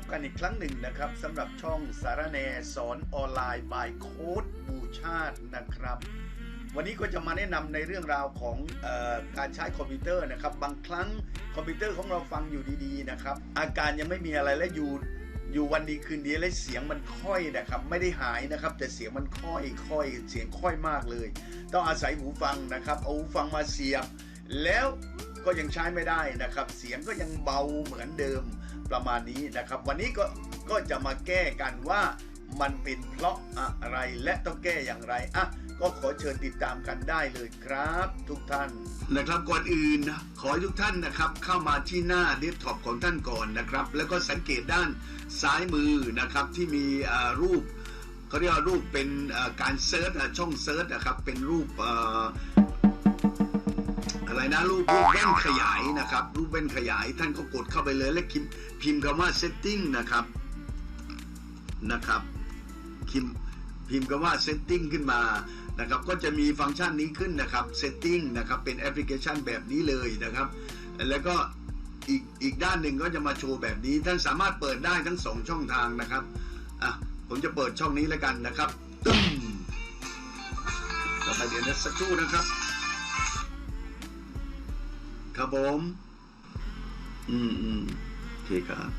ก็กลับกันอีกครั้งหนึ่งนะครับสำหรับช่องสารแนสอนออนไลน์บายโค้ดบูชาตินะครับ วันนี้ก็จะมาแนะนำในเรื่องราวของออการใช้คอมพิวเตอร์นะครับ บางครั้งคอมพิวเตอร์ของเราฟังอยู่ดีๆนะครับ อาการยังไม่มีอะไรและอยู่อยู่วันดีคืนดีและเสียงมันค่อยนะครับ ไม่ได้หายนะครับ แต่เสียงมันค่อยค่อยเสียงค่อยมากเลย ต้องอาศัยหูฟังนะครับ เอาหูฟังมาเสียบแล้ว ก็ยังใช้ไม่ได้นะครับ เสียงก็ยังเบาเหมือนเดิมประมาณนี้นะครับ วันนี้ก็ก็จะมาแก้กันว่ามันเป็นเพราะอะไรและต้องแก้อย่างไรอะก็ขอเชิญติดตามกันได้เลยครับ ทุกท่านนะครับก่อนอื่นขอให้ทุกท่านนะครับเข้ามาที่หน้าเดสก์ท็อปของท่านก่อนนะครับ แล้วก็สังเกตด้านซ้ายมือนะครับที่มีรูปเขาเรียกว่ารูปเป็นการเซิร์ชช่องเซิร์ชนะครับเป็นรูป อะไรนะรูปรูปแว่นขยายนะครับ รูปแว่นขยายท่านก็กดเข้าไปเลยและพิมพ์พิมพ์คำว่า setting นะครับนะครับพิมพ์พิมพ์คำว่า setting ขึ้นมานะครับก็จะมีฟังก์ชันนี้ขึ้นนะครับ setting นะครับเป็นแอปพลิเคชันแบบนี้เลยนะครับ แล้วก็อีกอีกด้านหนึ่งก็จะมาโชว์แบบนี้ท่านสามารถเปิดได้ทั้งสองช่องทางนะครับอะผมจะเปิดช่องนี้แล้วกันนะครับตึ้มต่อไปเดี๋ยวนะสักครู่นะครับ ครับผม อืมอืมโอเคครับ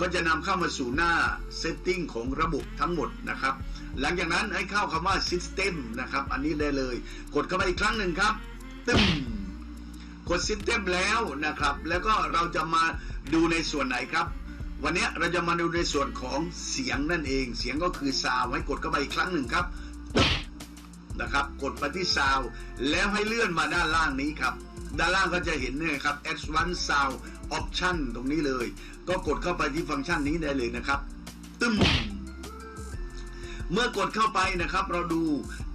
ก็จะนำเข้ามาสู่หน้า setting ของระบบทั้งหมดนะครับ หลังจากนั้นให้เข้าคำว่า system นะครับ อันนี้ได้เลย กดเข้าไปอีกครั้งหนึ่งครับตึ้มกด system แล้วนะครับ แล้วก็เราจะมาดูในส่วนไหนครับวันนี้เราจะมาดูในส่วนของเสียงนั่นเอง เสียงก็คือซาวให้กดเข้าไปอีกครั้งหนึ่งครับ นะครับ กดไปที่ซาวแล้วให้เลื่อนมาด้านล่างนี้ครับ ด้านล่างก็จะเห็นเนี่ยครับ Advanced Sound Option ตรงนี้เลย ก็กดเข้าไปที่ฟังก์ชันนี้ได้เลยนะครับตึ้มเมื่อกดเข้าไปนะครับ เราดู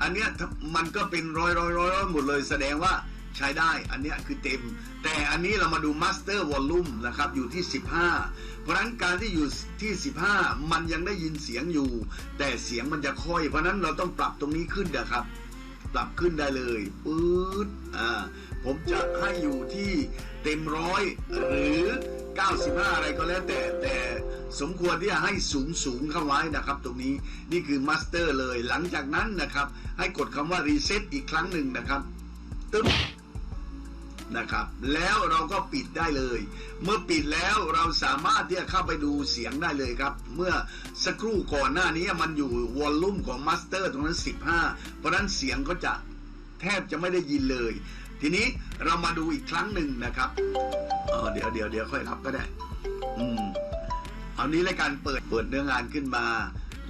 อันเนี้ยมันก็เป็นร้อยร้อยร้อยร้อยหมดเลย แสดงว่าใช้ได้ อันเนี้ยคือเต็ม แต่อันนี้เรามาดู Master Volume นะครับ อยู่ที่ 15 เพราะนั้นการที่อยู่ที่ 15 มันยังได้ยินเสียงอยู่ แต่เสียงมันจะค่อย เพราะนั้นเราต้องปรับตรงนี้ขึ้นนะครับ ปรับขึ้นได้เลยปื๊ดอ่าผมจะให้อยู่ที่เต็มร้อยหรือ 95 อะไรก็แล้วแต่แต่สมควรที่จะให้สูงสูงเข้าไว้นะครับ ตรงนี้นี่คือมาสเตอร์เลยหลังจากนั้นนะครับ ให้กดคำว่ารีเซ็ตอีกครั้งหนึ่งนะครับตึ๊บ นะครับ แล้วเราก็ปิดได้เลย เมื่อปิดแล้วเราสามารถที่จะเข้าไปดูเสียงได้เลยครับ เมื่อสักครู่ก่อนหน้านี้มันอยู่วอลลุ่มของมาสเตอร์ตรงนั้น 15 เพราะนั้นเสียงก็จะแทบจะไม่ได้ยินเลย ทีนี้เรามาดูอีกครั้งหนึ่งนะครับเออเดี๋ยวเดี๋ยวเดี๋ยวค่อยรับก็ได้ อืมเอานี้แล้วกันเปิดเปิดเนื้องานขึ้นมา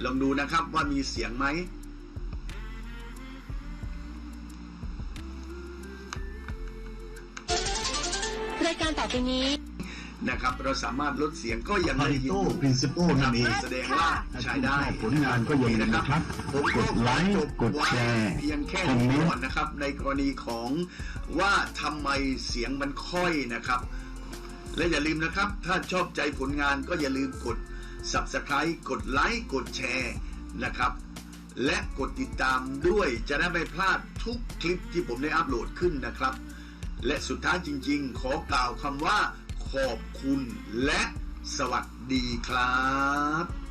ลองดูนะครับว่ามีเสียงไหมายการต่อไปนี้ นะครับ เราสามารถลดเสียงก็ยังพาได้ริยินโต อยู่พรินซิโปนั่นเอง แสดงว่าใช้ได้ผลงานก็อย่าลืมนะครับผมก็กดไลค์กดแชร์เพียงแค่คอมนี้เมนต์ก่อนนะครับ ในกรณีของว่าทำไมเสียงมันค่อยนะครับ และอย่าลืมนะครับ ถ้าชอบใจผลงานก็อย่าลืมกด Subscribe กดไลค์กดแชร์นะครับ และกดติดตามด้วยจะได้ไม่พลาดทุกคลิปที่ผมได้อัปโหลดขึ้นนะครับ และสุดท้ายจริง ๆ ขอกล่าวคำว่า ขอบคุณและสวัสดีครับ